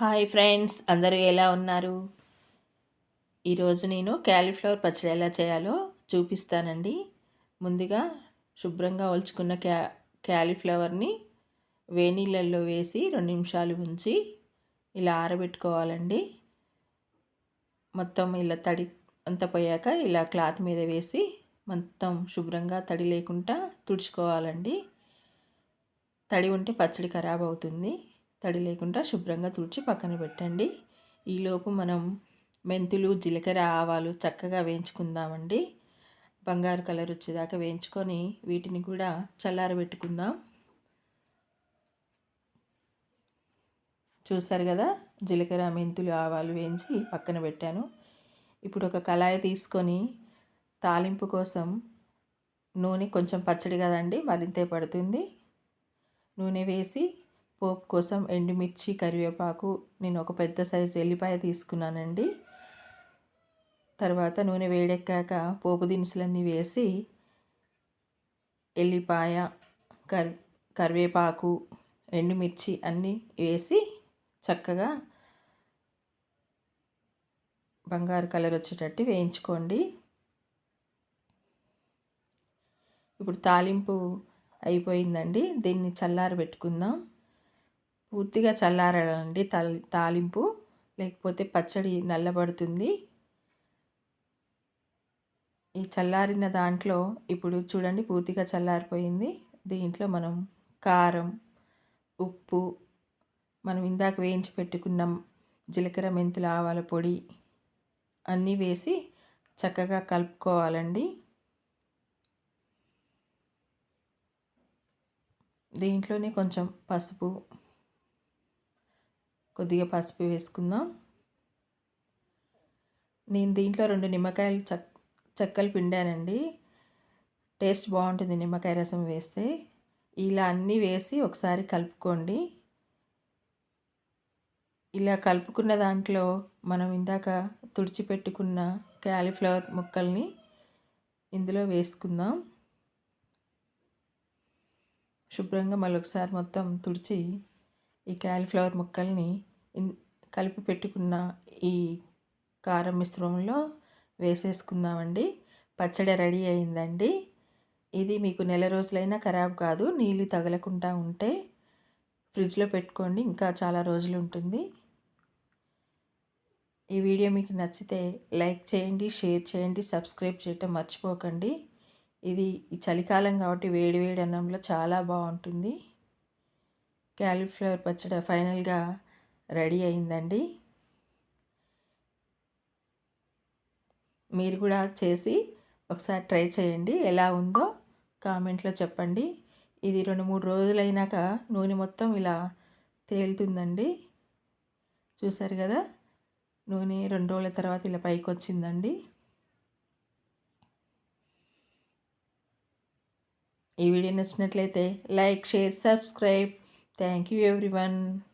Hi friends అందరూ ఎలా ఉన్నారు? ఈరోజు నేను క్యాలీఫ్లవర్ పచ్చడి ఎలా చేయాలో చూపిస్తానండి. ముందుగా శుభ్రంగా ఒలుచుకున్న క్యా క్యాలీఫ్లవర్ని వేనీళ్ళల్లో వేసి రెండు నిమిషాలు ఉంచి ఇలా ఆరబెట్టుకోవాలండి. మొత్తం ఇలా తడి అంత పోయాక ఇలా క్లాత్ మీద వేసి మొత్తం శుభ్రంగా తడి లేకుండా తుడుచుకోవాలండి. తడి ఉంటే పచ్చడి ఖరాబ్ అవుతుంది. తడి లేకుండా శుభ్రంగా తుడిచి పక్కన పెట్టండి. ఈలోపు మనం మెంతులు జీలకర్ర ఆవాలు చక్కగా వేయించుకుందామండి. బంగారు కలర్ వచ్చేదాకా వేయించుకొని వీటిని కూడా చల్లారబెట్టుకుందాం. చూసారు కదా? జీలకర్ర మెంతులు ఆవాలు వేయించి పక్కన పెట్టాను. ఇప్పుడు ఒక కళాయి తీసుకొని తాలింపు కోసం నూనె కొంచెం పచ్చడి కదండి మరింతే పడుతుంది. నూనె వేసి పోపు కోసం ఎండుమిర్చి కరివేపాకు నేను ఒక పెద్ద సైజు ఎల్లిపాయ తీసుకున్నానండి. తర్వాత నూనె వేడెక్కాక పోపు దినుసులన్నీ వేసి ఎల్లిపాయ కర్ కరివేపాకు ఎండుమిర్చి అన్నీ వేసి చక్కగా బంగారు కలర్ వచ్చేటట్టు వేయించుకోండి. ఇప్పుడు తాలింపు అయిపోయిందండి. దీన్ని చల్లారబెట్టుకుందాం. పూర్తిగా చల్లారాలండి తాలింపు. లేకపోతే పచ్చడి నల్లబడుతుంది. ఈ చల్లారిన దాంట్లో ఇప్పుడు చూడండి పూర్తిగా చల్లారిపోయింది. దీంట్లో మనం కారం ఉప్పు మనం ఇందాక వేయించి పెట్టుకున్న జీలకర్ర మెంతుల ఆవాల పొడి అన్నీ వేసి చక్కగా కలుపుకోవాలండి. దీంట్లోనే కొంచెం పసుపు కొద్దిగా పసుపు వేసుకుందాం. నేను దీంట్లో రెండు నిమ్మకాయలు చక్ చెక్కలు పిండానండి. టేస్ట్ బాగుంటుంది నిమ్మకాయ రసం వేస్తే. ఇలా అన్నీ వేసి ఒకసారి కలుపుకోండి. ఇలా కలుపుకున్న దాంట్లో మనం ఇందాక తుడిచిపెట్టుకున్న క్యాలీఫ్లవర్ ముక్కల్ని ఇందులో వేసుకుందాం. శుభ్రంగా మళ్ళొకసారి మొత్తం తుడిచి ఈ క్యాలీఫ్లవర్ ముక్కల్ని కలిపి పెట్టుకున్న ఈ కారం మిశ్రమంలో వేసేసుకుందామండి. పచ్చడి రెడీ అయిందండి. ఇది మీకు నెల రోజులైనా ఖరాబ్ కాదు నీళ్ళు తగలకుండా ఉంటే ఫ్రిడ్జ్లో పెట్టుకోండి ఇంకా చాలా రోజులు ఉంటుంది. ఈ వీడియో మీకు నచ్చితే లైక్ చేయండి షేర్ చేయండి సబ్స్క్రైబ్ చేయటం మర్చిపోకండి. ఇది ఈ చలికాలం కాబట్టి వేడి వేడి అన్నంలో చాలా బాగుంటుంది. క్యాలీఫ్లవర్ పచ్చడి ఫైనల్గా రెడీ అయిందండి. మీరు కూడా చేసి ఒకసారి ట్రై చేయండి ఎలా ఉందో కామెంట్లో చెప్పండి. ఇది రెండు మూడు రోజులైనాక నూనె మొత్తం ఇలా తేలుతుందండి. చూసారు కదా నూనె రెండు రోజుల తర్వాత ఇలా పైకి వచ్చిందండి ఈ వీడియో నచ్చినట్లయితే like share subscribe. Thank you everyone.